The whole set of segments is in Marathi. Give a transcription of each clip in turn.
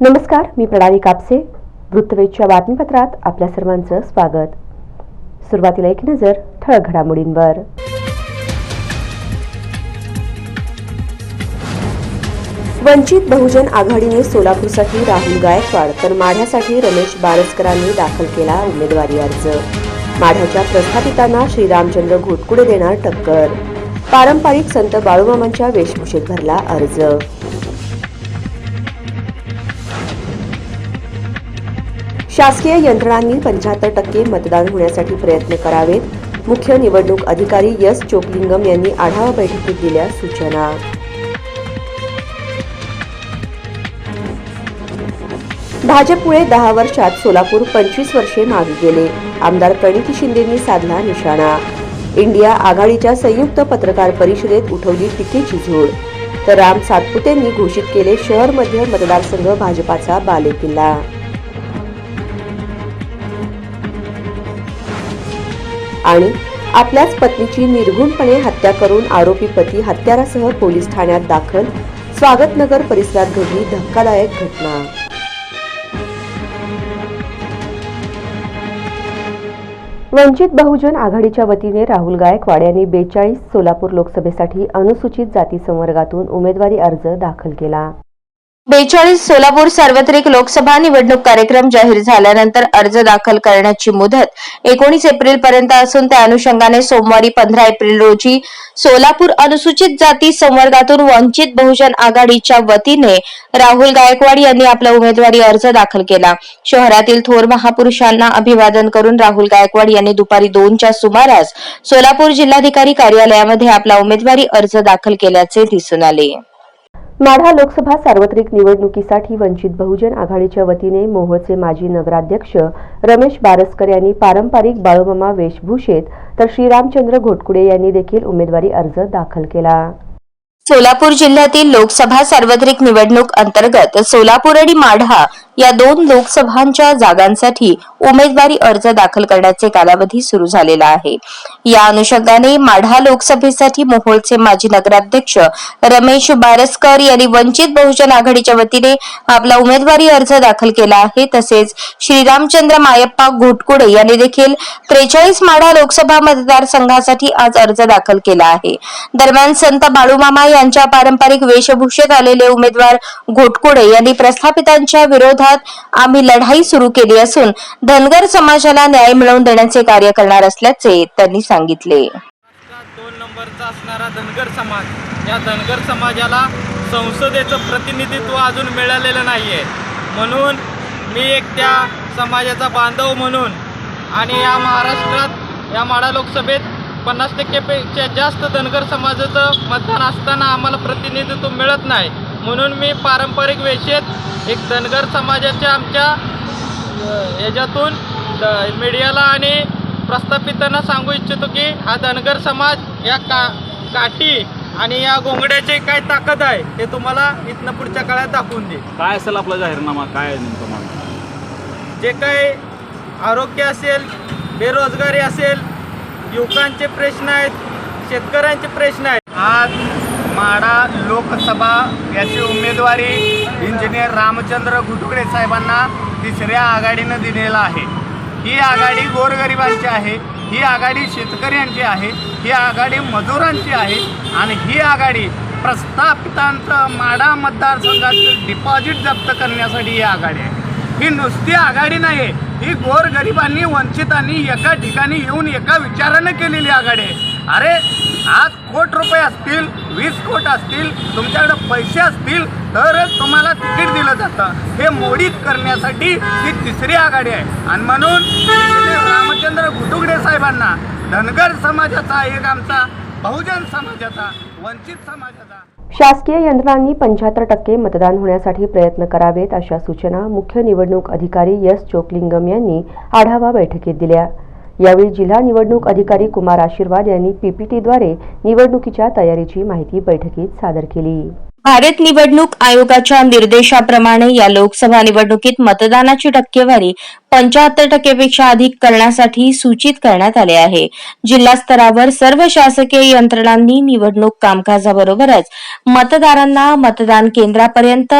नमस्कार मी प्रणाली कापसे. वृत्तवेधच्या बातमीपत्रात आपल्या सर्वांचं स्वागत. सुरुवातीला एक नजर ठळक घडामोडींवर. वंचित बहुजन आघाडीने सोलापूरसाठी राहुल गायकवाड तर माढ्यासाठी रमेश बारसकरांनी दाखल केला उमेदवारी अर्ज. माढ्याच्या प्रस्थापितांना श्रीरामचंद्र घोटकुडे देणार टक्कर. पारंपरिक संत बाळूमामांच्या वेशभूषेत भरला अर्ज. शासकीय यंत्रणांनी पंच्याहत्तर टक्के मतदान होण्यासाठी प्रयत्न करावेत. मुख्य निवडणूक अधिकारी यस चोकलिंगम यांनी आढावा बैठकीत दिल्या सूचना. भाजपमुळे दहा वर्षात सोलापूर पंचवीस वर्षे मागे गेले. आमदार प्रणिती शिंदेंनी साधला निशाणा. इंडिया आघाडीच्या संयुक्त पत्रकार परिषदेत उठवली टीकेची झोड. तर राम सातपुतेंनी घोषित केले शहर मध्य मतदारसंघ भाजपाचा बालेकिल्ला. आणि आपल्याच पत्नीची निर्घुणपणे हत्या करून आरोपी पती हत्यारासह पोलीस ठाण्यात दाखल. स्वागतनगर परिसरात घडली धक्कादायक घटना. वंचित बहुजन आघाडीच्या वतीने राहुल गायकवाड यांनी बेचाळीस सोलापूर लोकसभेसाठी अनुसूचित जाती संवर्गातून उमेदवारी अर्ज दाखल केला. बेचाळीस सोलापूर सार्वत्रिक लोकसभा निवडणूक कार्यक्रम जाहीर झाल्यानंतर अर्ज दाखल करण्याची मुदत एकोणीस एप्रिल पर्यंत असून त्या अनुषंगाने सोमवारी पंधरा एप्रिल रोजी सोलापूर अनुसूचित जाती संवर्गातून वंचित बहुजन आघाडीच्या वतीने राहुल गायकवाड यांनी आपला उमेदवारी अर्ज दाखल केला. शहरातील थोर महापुरुषांना अभिवादन करून राहुल गायकवाड यांनी दुपारी दोनच्या सुमारास सोलापूर जिल्हाधिकारी कार्यालयामध्ये आपला उमेदवारी अर्ज दाखल केल्याचे दिसून आले. माढा लोकसभा सार्वत्रिक निवडणुकीसाठी वंचित बहुजन आघाडीच्या वतीने मोहोळचे माजी नगराध्यक्ष रमेश बारसकर यांनी पारंपरिक बाळूमामा वेशभूषेत तर श्रीरामचंद्र घोटकुडे यांनी देखील उमेदवारी अर्ज दाखल केला. सोलापूर जिल्ह्यातील लोकसभा सार्वत्रिक निवडणूक अंतर्गत सोलापूर आणि माढा या दोन लोकसभांच्या जागांसाठी उमेदवारी अर्ज दाखल करण्याचे कालावधी सुरू झालेला आहे. या अनुषंगाने माढा लोकसभेसाठी मोहोळचे माजी नगराध्यक्ष रमेश बारसकर यांनी वंचित बहुजन आघाडीच्या वतीने आपला उमेदवारी अर्ज दाखल केला आहे. तसेच श्रीरामचंद्र मायप्पा घोटकुडे यांनी देखील त्रेचाळीस माढा लोकसभा मतदारसंघासाठी आज अर्ज दाखल केला आहे. दरम्यान संत बाळूमामा यांच्या पारंपरिक वेशभूषेत आलेले उमेदवार घोटकुडे यांनी प्रस्थापितांच्या विरोधात आम्ही लढाई सुरू केली असून धनगर समाजाला न्याय मिळवून देण्याचे कार्य करणार असल्याचे त्यांनी सांगितले. दोन नंबरचा असणारा धनगर समाज या धनगर समाजाला संसदेचं प्रतिनिधित्व अजून मिळालेलं नाही आहे म्हणून मी एक त्या समाजाचा बांधव म्हणून आणि या महाराष्ट्रात या माडा लोकसभेत पन्नास टक्केपेक्षा जास्त धनगर समाजाचं मतदान असताना आम्हाला प्रतिनिधित्व मिळत नाही. म्हणून मी पारंपरिक वेशेत एक धनगर समाजाच्या आमच्या याच्यातून मीडियाला आणि प्रस्थापितांना सांगू इच्छितो की हा धनगर समाज या का काठी आणि या घोंगड्याची काय ताकद आहे हे तुम्हाला इथनं पुढच्या काळात दाखवून दे काय असेल आपला जाहीरनामा? काय नेमकं? जे काही आरोग्य असेल बेरोजगारी असेल युवकांचे प्रश्न आहेत शेतकऱ्यांचे प्रश्न आहेत. आज माडा लोकसभा याची उमेदवारी इंजिनियर रामचंद्र घुटुकडे साहेबांना तिसऱ्या आघाडीनं दिलेला आहे. ही आघाडी गोरगरिबांची आहे ही आघाडी शेतकऱ्यांची आहे ही आघाडी मजुरांची आहे आणि ही आघाडी प्रस्थापितांचं माडा मतदारसंघाचं डिपॉझिट जप्त करण्यासाठी ही आघाडी आहे. ही नुसती आघाडी नाही आहे ही गोरगरिबांनी वंचितांनी एका ठिकाणी येऊन एका विचारानं केलेली आघाडी आहे. अरे आज कोट रुपये असतील वीस कोट असतील तुमच्याकडे पैसे असतील तरच तुम्हाला तिकीट दिलं जातं. हे मोडीत करण्यासाठी ही तिसरी आघाडी आहे. आणि म्हणून रामचंद्र घुटुगडे साहेबांना धनगर समाजाचा एक आमचा बहुजन समाजाचा वंचित समाजाचा शासकीय यंत्रणांनी पंच्याहत्तर टक्के मतदान होण्यासाठी प्रयत्न करावेत अशा सूचना मुख्य निवडणूक अधिकारी यस चोकलिंगम यांनी आढावा बैठकीत दिल्या. यावेळी जिल्हा निवडणूक अधिकारी कुमार आशीर्वाद यांनी पीपीटीद्वारे निवडणुकीच्या तयारीची माहिती बैठकीत सादर केली. भारत निवडणूक आयोगाच्या निर्देशाप्रमाणे या लोकसभा निवडणुकीत मतदानाची टक्केवारी पंचाहत्तर टक्केपेक्षा अधिक करण्यासाठी सूचित करण्यात आले आहे. जिल्हा स्तरावर सर्व शासकीय यंत्रणांनी निवडणूक कामकाजाबरोबरच मतदारांना मतदान केंद्रापर्यंत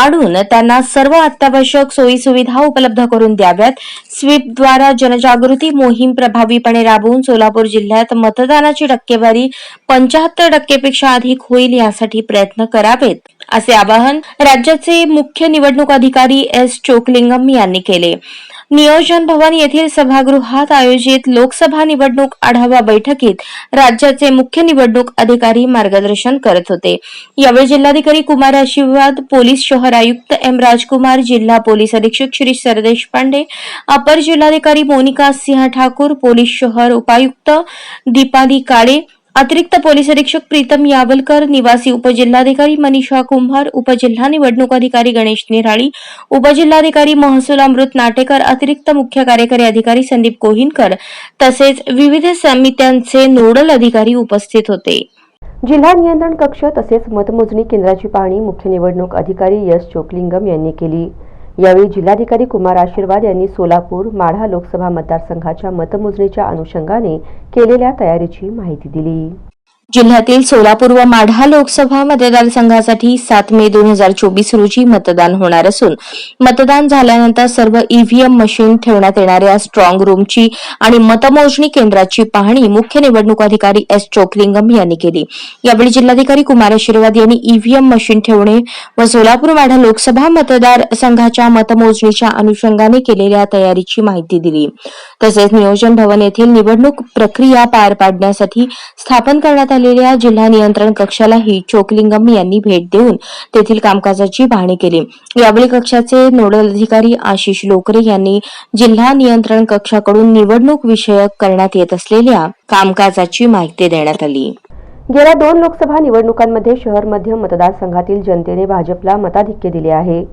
आणून त्यांना सर्व अत्यावश्यक सोयी सुविधा उपलब्ध करून द्याव्यात. स्वीपद्वारा जनजागृती मोहीम प्रभावीपणे राबवून सोलापूर जिल्ह्यात मतदानाची टक्केवारी पंचाहत्तर टक्केपेक्षा अधिक होईल यासाठी प्रयत्न करावेत असे आवाहन राज्याचे मुख्य निवडणूक अधिकारी एस चोकलिंगम यांनी केले. नियोजन भवन येथील सभागृहात आयोजित लोकसभा निवडणूक आढावा बैठकीत राज्याचे मुख्य निवडणूक अधिकारी मार्गदर्शन करत होते. यावेळी जिल्हाधिकारी कुमार आशीर्वाद पोलीस शहर आयुक्त एम राजकुमार जिल्हा पोलीस अधीक्षक श्री सरदेश पांडे अपर जिल्हाधिकारी मोनिका सिंह ठाकूर पोलीस शहर उपायुक्त दीपाली काळे अतिरिक्त पोलीस अधीक्षक प्रीतम यावलकर निवासी उपजिल्हाधिकारी मनीषा कुंभार उपजिल्हा निवडणूक अधिकारी गणेश निराळी उपजिल्हाधिकारी महसूल अमृत नाटेकर अतिरिक्त मुख्य कार्यकारी अधिकारी संदीप कोहिनकर तसेच विविध समित्यांचे नोडल अधिकारी उपस्थित होते. जिल्हा नियंत्रण कक्ष तसेच मतमोजणी केंद्राची पाहणी मुख्य निवडणूक अधिकारी यश चोकलिंगम यांनी केली. यावेळी जिल्हाधिकारी कुमार आशीर्वाद यांनी सोलापूर माढा लोकसभा मतदारसंघाच्या मतमोजणीच्या अनुषंगाने केलेल्या तयारीची माहिती दिली. जिल्ह्यातील सोलापूर व माढा लोकसभा मतदारसंघासाठी सात मे दोन हजार चोवीस रोजी मतदान होणार असून मतदान झाल्यानंतर सर्व ईव्हीएम मशीन ठेवण्यात येणाऱ्या स्ट्रॉंग रूमची आणि मतमोजणी केंद्राची पाहणी मुख्य निवडणूक अधिकारी एस चोकलिंगम यांनी केली. यावेळी जिल्हाधिकारी कुमार आशीर्वाद यांनी ईव्हीएम मशीन ठेवणे व सोलापूर माढा लोकसभा मतदारसंघाच्या मतमोजणीच्या अनुषंगाने केलेल्या तयारीची माहिती दिली. तसेच नियोजन भवन येथील निवडणूक प्रक्रिया पार पाडण्यासाठी स्थापन करण्यात आलेल्या जिल्हा नियंत्रण कक्षालाही चोकलिंगम यांनी भेट देऊन तेथील कामकाजाची पाहणी केली. यावेळी कक्षाचे नोडल अधिकारी आशिष लोकरे यांनी जिल्हा नियंत्रण कक्षाकडून निवडणूक विषयक करण्यात येत असलेल्या कामकाजाची माहिती देण्यात आली. गेल्या दोन लोकसभा निवडणुकांमध्ये शहर मध्य मतदारसंघातील जनतेने भाजपला मताधिक्य दिले आहे.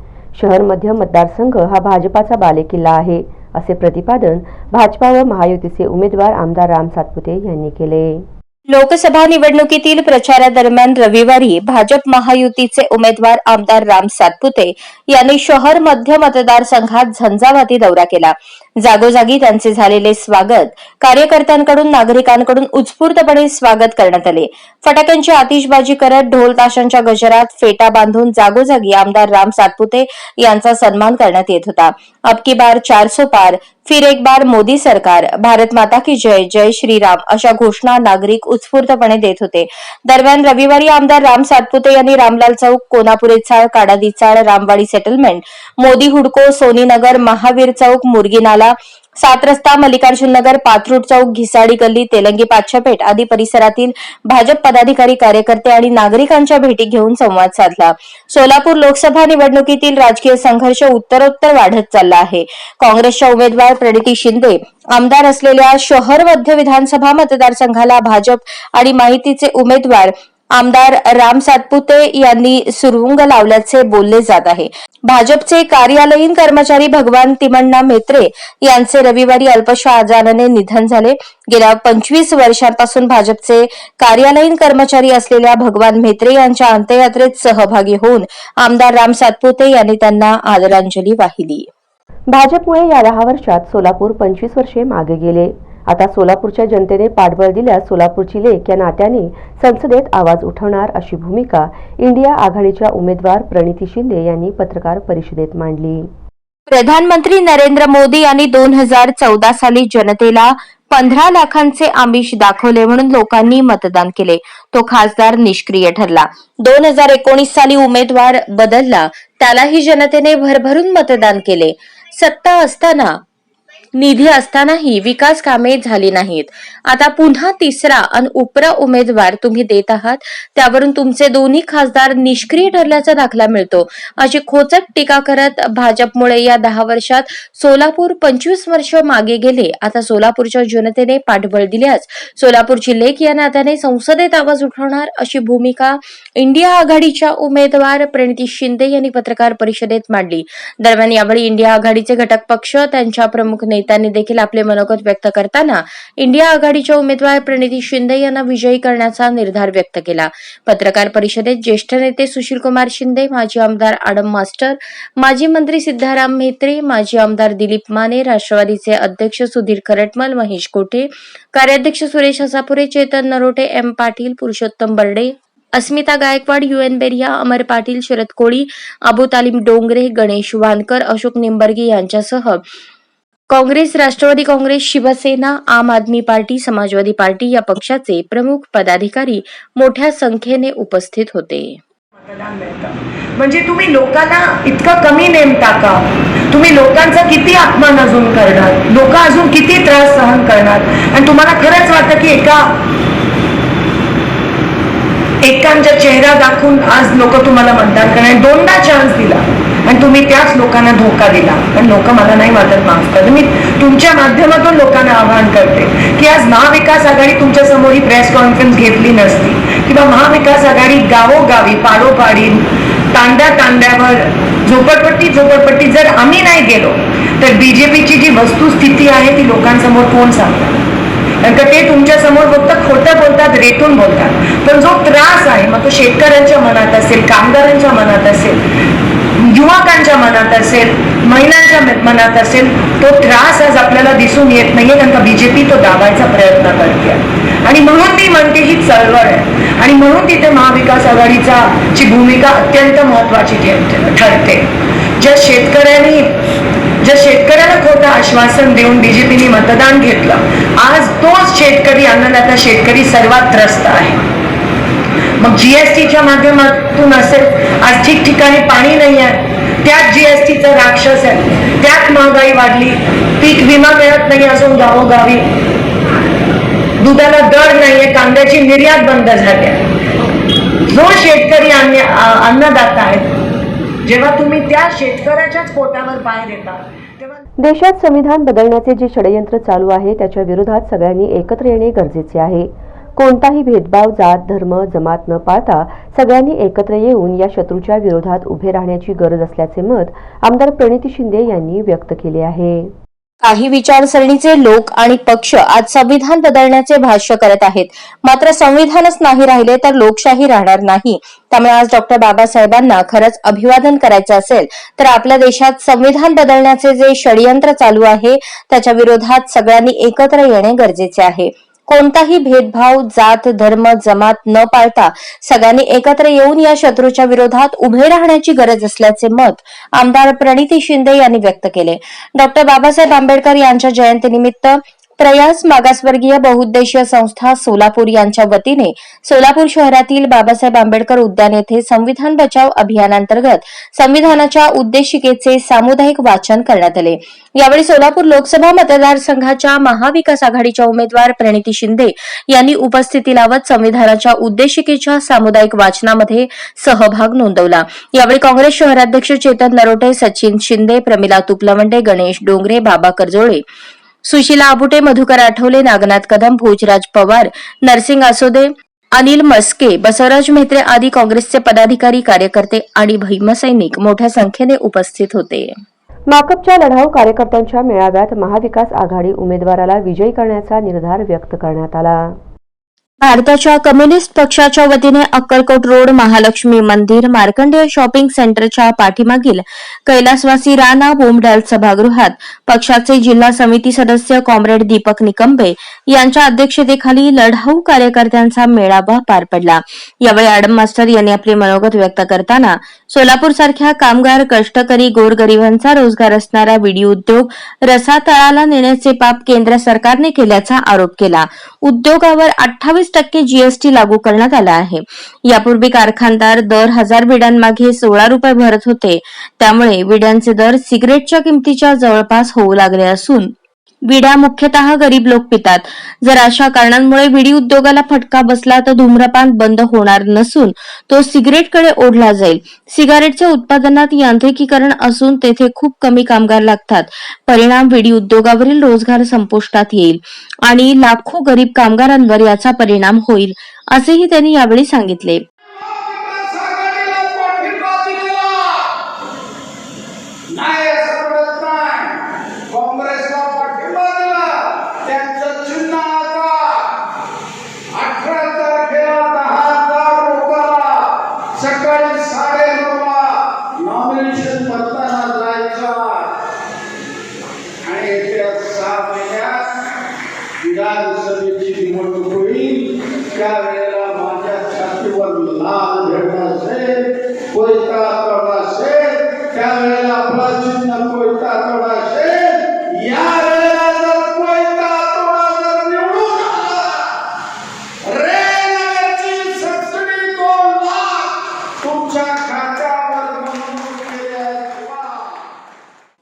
शहर मध्य मतदारसंघ हा भाजपाचा बालेकिल्ला आहे असे प्रतिपादन भाजपा व महायुतीचे उमेदवार आमदार राम सातपुते यांनी केले. लोकसभा निवडणुकीतील प्रचारादरम्यान रविवारी भाजप महायुतीचे उमेदवार आमदार राम सातपुते यांनी शहर मध्य मतदारसंघात झंझावाती दौरा केला. जागोजागी त्यांचे झालेले स्वागत कार्यकर्त्यांकडून नागरिकांकडून उत्स्फूर्तपणे स्वागत करण्यात आले. फटाक्यांची आतिषबाजी करत ढोल ताशांच्या गजरात फेटा बांधून जागोजागी आमदार राम सातपुते यांचा सन्मान करण्यात येत होता. अबकी बार चारसो पार फिर एक बार मोदी सरकार भारत माता की जय जय श्रीराम अशा घोषणा नागरिक उत्स्फूर्तपणे देत होते. दरम्यान रविवारी आमदार राम सातपुते यांनी रामलाल चौक कोनापुरे चाळ काडादी चाळ रामवाडी सेटलमेंट मोदी हुडको सोनीनगर महावीर चौक मुरगीनाला नाला सात रस्ता मल्लिकार्जुन नगर पाथरूड चौक घिसाडी गल्ली तेलंगी पाचशापेठ आदी परिसरातील भाजप पदाधिकारी कार्यकर्ते आणि नागरिकांच्या भेटी घेऊन संवाद साधला. सोलापूर लोकसभा निवडणुकीतील राजकीय संघर्ष उत्तरोत्तर वाढत चालला आहे. काँग्रेसच्या उमेदवार प्रणिती शिंदे आमदार असलेल्या शहर मध्य विधानसभा मतदारसंघाला भाजप आणि माहितीचे उमेदवार आमदार राम सातपुते यांनी सुरुंग लावल्याचे बोलले जात आहे. भाजपचे कार्यालयीन कर्मचारी भगवान तिमण्णा मेत्रे यांचे रविवारी अल्पशा आजाराने निधन झाले. गेल्या पंचवीस वर्षांपासून भाजपचे कार्यालयीन कर्मचारी असलेल्या भगवान मेत्रे यांच्या अंत्ययात्रेत सहभागी होऊन आमदार राम सातपुते यांनी त्यांना आदरांजली वाहिली. भाजपमुळे या दहा वर्षात सोलापूर पंचवीस वर्षे मागे गेले. आता सोलापूरच्या जनतेने पाठबळ दिल्यास सोलापूरची लेख या नात्याने संसदेत आवाज उठवणार अशी भूमिका इंडिया आघाडीच्या उमेदवार प्रणिती शिंदे यांनी पत्रकार परिषदेत मांडली. प्रधानमंत्री नरेंद्र मोदी यांनी दोन हजार चौदा साली जनतेला पंधरा लाखांचे आमिष दाखवले म्हणून लोकांनी मतदान केले. तो खासदार निष्क्रिय ठरला. दोन हजार एकोणीस साली उमेदवार बदलला. त्यालाही जनतेने भरभरून मतदान केले. सत्ता असताना निधी असतानाही विकास कामे झाली नाहीत. आता पुन्हा तिसरा आणि उपरा उमेदवार तुम्ही देत आहात त्यावरून तुमचे दोन्ही खासदार निष्क्रिय ठरल्याचा दाखला मिळतो. अशी खोचक टीका करत भाजपमुळे या दहा वर्षात सोलापूर पंचवीस वर्ष मागे गेले. आता सोलापूरच्या जनतेने पाठबळ दिल्यास सोलापूरची लेख या नात्याने संसदेत आवाज उठवणार अशी भूमिका इंडिया आघाडीच्या उमेदवार प्रणिती शिंदे यांनी पत्रकार परिषदेत मांडली. दरम्यान यावेळी इंडिया आघाडीचे घटक पक्ष त्यांच्या प्रमुख नेत्यांनी देखील आपले मनोगत व्यक्त करताना इंडिया आघाडीच्या उमेदवार प्रणिती शिंदे यांना विजयी करण्याचा निर्धार व्यक्त केला. पत्रकार परिषदेत ज्येष्ठ नेते सुशीलकुमार शिंदे माजी आमदार आडम मास्टर माजी मंत्री सिद्धाराम म्हेत्रे माजी आमदार दिलीप माने राष्ट्रवादीचे अध्यक्ष सुधीर खरटमल महेश कोठे कार्याध्यक्ष सुरेश हसापुरे चेतन नरोटे एम पाटील पुरुषोत्तम बर्डे अस्मिता गायकवाड युएन बेरिया अमर पाटील शरद कोळी अबू तालीम डोंगरे गणेश वानकर अशोक निंबर्गे यांच्यासह काँग्रेस राष्ट्रवादी काँग्रेस शिवसेना आम आदमी पार्टी समाजवादी पार्टी या पक्षाचे प्रमुख पदाधिकारी मोठ्या संख्येने उपस्थित होते. म्हणजे तुम्ही लोकांना इतकं कमी नेमता का? तुम्ही लोकांचा किती अपमान अजून करणार? लोक अजून किती त्रास सहन करणार? आणि तुम्हाला खरंच वाटतं की एका एकांचा चेहरा दाखवून आज लोक तुम्हाला मतदान करणार? दोनदा मी त्याच लोकांना धोका दिला. पण लोक मला नाही वाटत माफ करत मी तुमच्या माध्यमातून लोकांना आवाहन करते की आज महाविकास आघाडी तुमच्यासमोर ही प्रेस कॉन्फरन्स घेतली नसती. किंवा महाविकास आघाडी गावोगावी पाडोपाडी तांड्या तांड्यावर झोपडपट्टी झोपडपट्टी जर आम्ही नाही गेलो तर बीजेपीची जी वस्तुस्थिती आहे ती लोकांसमोर कोण सांगतात कारण का ते तुमच्यासमोर फक्त खोटं बोलतात रेटून बोलतात. पण जो त्रास आहे मग तो शेतकऱ्यांच्या मनात असेल कामगारांच्या मनात असेल युवकांच्या मनात असेल महिलांच्या मनात असेल तो त्रास आज आपल्याला दिसून येत नाहीये कारण का बीजेपी तो दाबायचा प्रयत्न करते आणि म्हणून मी म्हणते ही चळवळ आहे. आणि म्हणून तिथे महाविकास आघाडीचा ची भूमिका अत्यंत महत्वाची ठरते. ज्या शेतकऱ्यांनी ज्या शेतकऱ्याला खोटं आश्वासन देऊन बीजेपीने मतदान घेतलं आज तोच शेतकरी अन्नदाता शेतकरी सर्वात त्रस्त आहे. मग जीएसटीच्या माध्यमातून असेल आज ठिकठिकाणी पाणी नाही आहे त्यात जीएसटीचा राक्षस आहे त्यात महागाई वाढली पीक विमा मिळत नाही असून गावोगावी. दुधाला दर नाहीये कांद्याची निर्यात बंद झाली जो शेतकरी अन्न अन्नदाता आहे जेव्हा तुम्ही त्या शेतकऱ्याच्याच पोटावर पाय देता तेव्हा देशात संविधान बदलण्याचे जे षडयंत्र चालू आहे त्याच्या विरोधात सगळ्यांनी एकत्र येणे गरजेचे आहे. कोणताही भेदभाव जात धर्म जमात न पाळता सगळ्यांनी एकत्र येऊन या शत्रूच्या विरोधात उभे राहण्याची गरज असल्याचे मत आमदार प्रणिती शिंदे यांनी व्यक्त केले आहे. काही विचारसरणीचे लोक आणि पक्ष आज संविधान बदलण्याचे भाष्य करत आहेत. मात्र संविधानच नाही राहिले तर लोकशाही राहणार नाही. त्यामुळे आज डॉक्टर बाबासाहेबांना खरंच अभिवादन करायचं असेल तर आपल्या देशात संविधान बदलण्याचे जे षडयंत्र चालू आहे त्याच्या विरोधात सगळ्यांनी एकत्र येणे गरजेचे आहे. कोणताही भेदभाव जात धर्म जमात न पाळता सगळ्यांनी एकत्र येऊन या शत्रूच्या विरोधात उभे राहण्याची गरज असल्याचे मत आमदार प्रणिती शिंदे यांनी व्यक्त केले. डॉक्टर बाबासाहेब आंबेडकर यांच्या जयंतीनिमित्त प्रयास मागासवर्गीय बहुउद्देशीय संस्था सोलापूर यांच्या वतीने सोलापूर शहरातील बाबासाहेब आंबेडकर उद्यान येथे संविधान बचाव अभियानांतर्गत संविधानाच्या उद्देशिकेचे सामुदायिक वाचन करण्यात आले. यावेळी सोलापूर लोकसभा मतदारसंघाच्या महाविकास आघाडीच्या उमेदवार प्रणिती शिंदे यांनी उपस्थिती लावत संविधानाच्या उद्देशिकेच्या सामुदायिक वाचनामध्ये सहभाग नोंदवला. यावेळी काँग्रेस शहराध्यक्ष चेतन नरोटे सचिन शिंदे प्रमिला तुपलवंडे गणेश डोंगरे बाबा करजोळे सुशीला आबुटे मधुकर आठवले नागनाथ कदम भोजराज पवार नरसिंग आसोदे अनिल मस्के बसवराज मेहत्रे आदी काँग्रेसचे पदाधिकारी कार्यकर्ते आणि भीमसैनिक मोठ्या संख्येने उपस्थित होते. माकपच्या लढाऊ कार्यकर्त्यांच्या मेळाव्यात महाविकास आघाडी उमेदवाराला विजयी करण्याचा निर्धार व्यक्त करण्यात आला. भारताच्या कम्युनिस्ट पक्षाच्या वतीने अक्कलकोट रोड महालक्ष्मी मंदिर मार्कंडेय शॉपिंग सेंटरच्या पाठीमागील कैलासवासी राणा बोमडाल सभागृहात पक्षाचे जिल्हा समिती सदस्य कॉम्रेड दीपक निकंबे यांच्या अध्यक्षतेखाली लढाऊ कार्यकर्त्यांचा मेळावा पार पडला. यावेळी आडम मास्टर यांनी आपले मनोगत व्यक्त करताना सोलापूर सारख्या कामगार कष्टकरी गोरगरिबांचा रोजगार असणारा विडी उद्योग रसातळाला नेण्याचे पाप केंद्र सरकारने केल्याचा आरोप केला. उद्योगावर अठ्ठावीस टक्के जीएसटी लागू करण्यात आला आहे. यापूर्वी कारखानदार दर हजार विड्यांमागे सोळा रुपये भरत होते. त्यामुळे विड्यांचे दर सिगरेटच्या किमतीच्या जवळपास होऊ लागले असून विड्या मुख्यतः गरीब लोक पितात. जर अशा कारणांमुळे विडी उद्योगाला फटका बसला तर धूम्रपान बंद होणार नसून तो सिगरेटकडे ओढला जाईल. सिगारेटच्या उत्पादनात यांत्रिकीकरण असून तेथे खूप कमी कामगार लागतात. परिणाम विडी उद्योगावरील रोजगार संपुष्टात येईल आणि लाखो गरीब कामगारांवर याचा परिणाम होईल असेही त्यांनी यावेळी सांगितले. obrigado, sabia tive muito ruim, quero mandar é a tua milagre fazer, pois para você, quero a próxima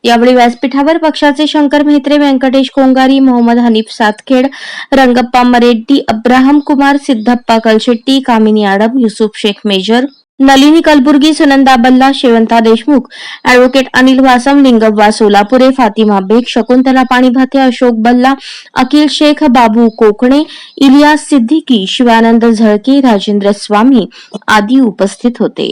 यावेळी व्यासपीठावर पक्षाचे Shankar Mehatre Vyankatesh Kongari Mohammed Hanif Satkhed Rangappa Mareddy Abraham Kumar Siddhappa Kalshetti Kamini Adam Yusuf Shaikh major Nalini Kalburgi Sunanda Balla Shevanta Deshmukh advocate Anil Vasam Lingabba Solapure Fatima Baig Shakuntala Panibhate Ashok Balla Akhil Shaikh बाबू कोकणे इलियास सिद्दीकी शिवानंद झळके राजेंद्र स्वामी आदी उपस्थित होते.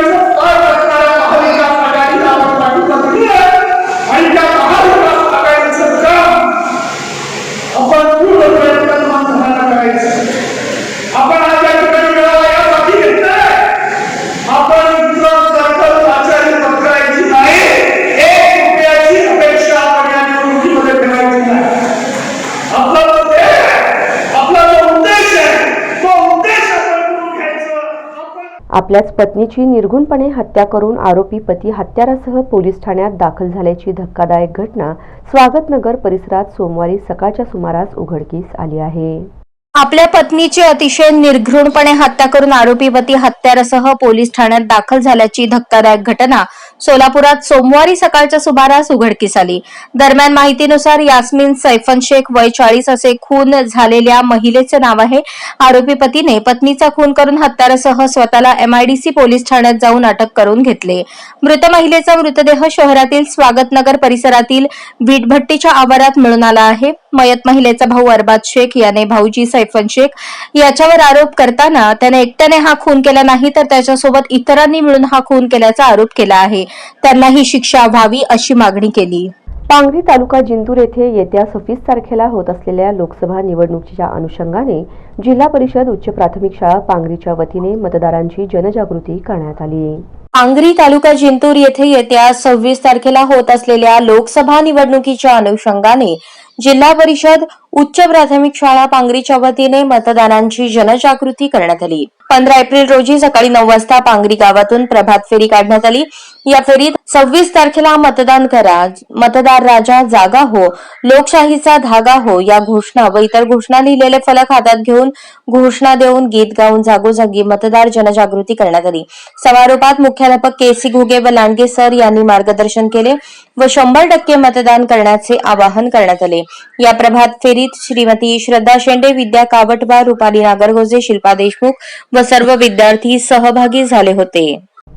आपल्याच पत्नीची निर्घुणपणे हत्या करून आरोपी पती हत्यारासह पोलीस ठाण्यात दाखल झाल्याची धक्कादायक घटना स्वागतनगर परिसरात सोमवारी सकाळच्या सुमारास उघडकीस आली आहे. आपल्या पत्नीची अतिशय निर्घृणपणे हत्या करून आरोपी पती हत्यारासह पोलीस ठाण्यात दाखल झाल्याची धक्कादायक घटना सोलापुरात सोमवारी सकाळच्या सुमारास उघडकीस आली. दरम्यान माहितीनुसार यास्मिन सैफन शेख वय चाळीस असे खून झालेल्या महिलेचे नाव आहे. आरोपी पतीने पत्नीचा खून करून हत्यारासह स्वतःला एमआयडीसी पोलीस ठाण्यात जाऊन अटक करून घेतले. मृत महिलेचा मृतदेह शहरातील स्वागतनगर परिसरातील वीटभट्टीच्या आवारात मिळून आला आहे. मयत महिलेचा भाऊ अरबाज शेख याने भाऊजी सैफन शेख याच्यावर आरोप करताना त्याने एकट्याने हा खून केला नाही तर त्याच्यासोबत इतरांनी मिळून हा खून केल्याचा आरोप केला आहे. त्यांना ही शिक्षा व्हावी अशी मागणी केली. पांगरी तालुका जिंतूर येथे येत्या सव्वीस तारखेला होत असलेल्या लोकसभा निवडणुकीच्या अनुषंगाने जिल्हा परिषद उच्च प्राथमिक शाळा पांगरीच्या वतीने मतदारांची जनजागृती करण्यात आली. आंग्री तालुका जिंतूर येथे येत्या सव्वीस तारखेला होत असलेल्या लोकसभा निवडणुकीच्या अनुषंगाने जिल्हा परिषद उच्च प्राथमिक शाळा पांगरीच्या वतीने मतदानांची जनजागृती करण्यात आली. पंधरा एप्रिल रोजी सकाळी नऊ वाजता पांगरी गावातून प्रभात फेरी काढण्यात आली. या फेरीत सव्वीस तारखेला मतदान करा मतदार राजा जागा हो लोकशाहीचा धागा हो या घोषणा व इतर घोषणा लिहिलेले फलक हातात घेऊन घोषणा देऊन गीत गाऊन जागोजागी मतदार जनजागृती करण्यात आली. समारोपात मुख्याध्यापक के सी घुगे व लांडगे सर यांनी मार्गदर्शन केले व शंभर टक्के मतदान करण्याचे आवाहन करण्यात आले. या प्रभात फेरी फेरीत श्रीमती श्रद्धा शेंडे विद्या कावटवार रुपाली नागरगोजे शिल्पा देशमुख व सर्व विद्यार्थी सहभागी झाले होते.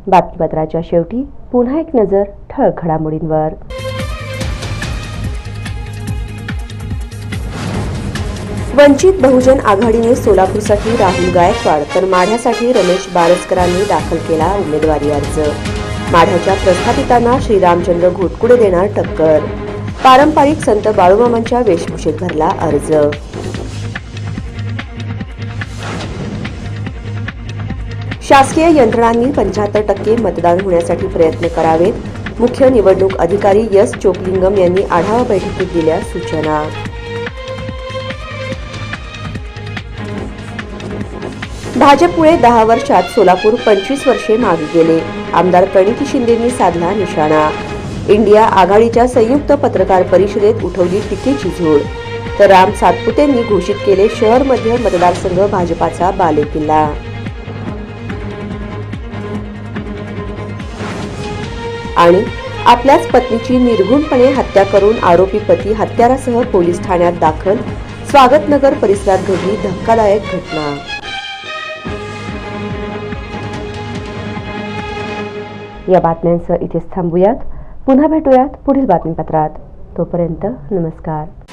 बातमीपत्राच्या शेवटी पुन्हा एक नजर ठळक घडामोडींवर वंचित बहुजन आघाडीने सोलापूरसाठी राहुल गायकवाड तर माढ्यासाठी रमेश बारसकरांनी दाखल केला उमेदवारी अर्ज. माढ्याच्या प्रस्थापितांना श्रीरामचंद्र घोटकुडे देणार टक्कर. पारंपरिक संत बाळूमामांच्या वेशभूषेत भरला अर्ज. शासकीय यंत्रणांनी पंच्याहत्तर टक्के मतदान होण्यासाठी प्रयत्न करावेत. मुख्य निवडणूक अधिकारी यस चोपलिंगम यांनी आढावा बैठकीत दिल्या सूचना. भाजपमुळे दहा वर्षात सोलापूर पंचवीस वर्षे मागे गेले. आमदार प्रणिती शिंदेंनी साधला निशाणा. इंडिया आघाडीच्या संयुक्त पत्रकार परिषदेत उठवली टीकेची झोड. तर राम सातपुतेंनी घोषित केले शहर मध्य मतदारसंघ भाजपाचा बालेकिल्ला. आणि आपल्याच पत्नीची निर्घुणपणे हत्या करून आरोपी पती हत्यारासह पोलीस ठाण्यात दाखल स्वागतनगर परिसरात घडली धक्कादायक घटना. या बातम्यांसह इथेच थांबूयात. पुन्हा भेटूयात पुढील बातमीपत्रात. तोपर्यंत नमस्कार.